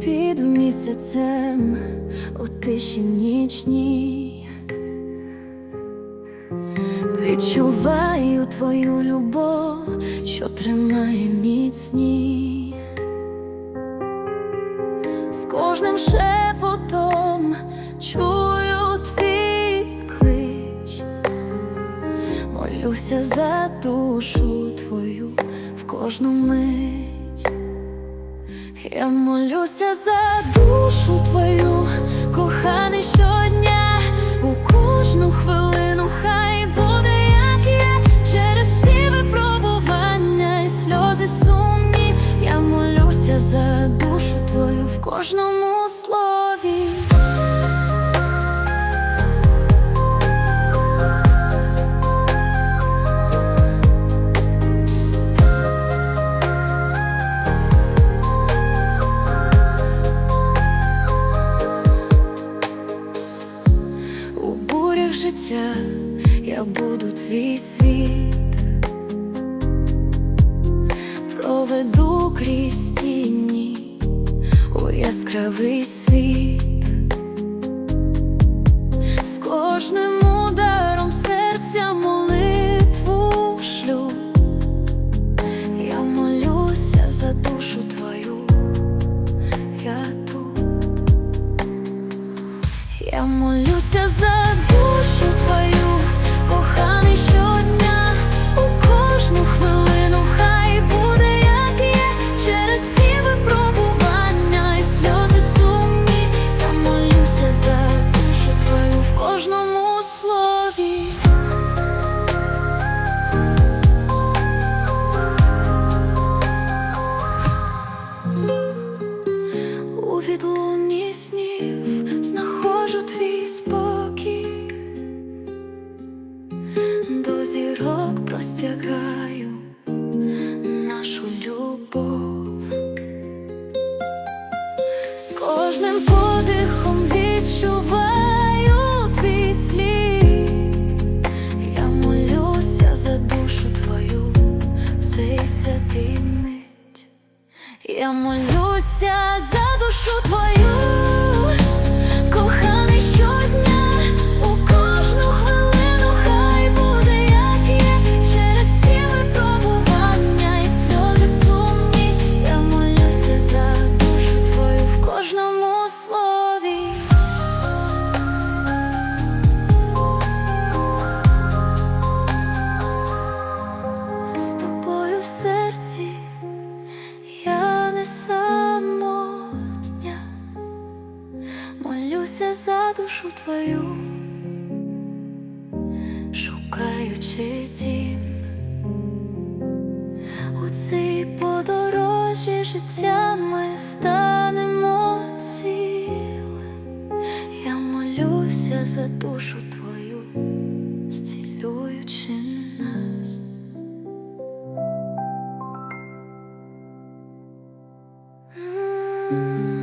Під місяцем у тиші нічній Відчуваю твою любов, що тримає міцні. З кожним шепотом молюся за душу твою в кожну мить. Я молюся за душу твою, коханий щодня, у кожну хвилину хай буде, як є, через всі випробування і сльози сумні. Я молюся за душу твою в кожному життя я буду твій світ, проведу крізь тіні у яскравий світ, з кожним ударом серця молитву шлю. Я молюся за душу твою, я тут. Я молюся за зірок нашу любов, з кожним подихом відчуваю твій слід. Я молюся за душу твою в цей святий мить. Я молюся молюся за душу твою, шукаючи дім у цій подорожі життя ми станемо цілим. Я молюся за душу твою, зцілюючи нас. Mm.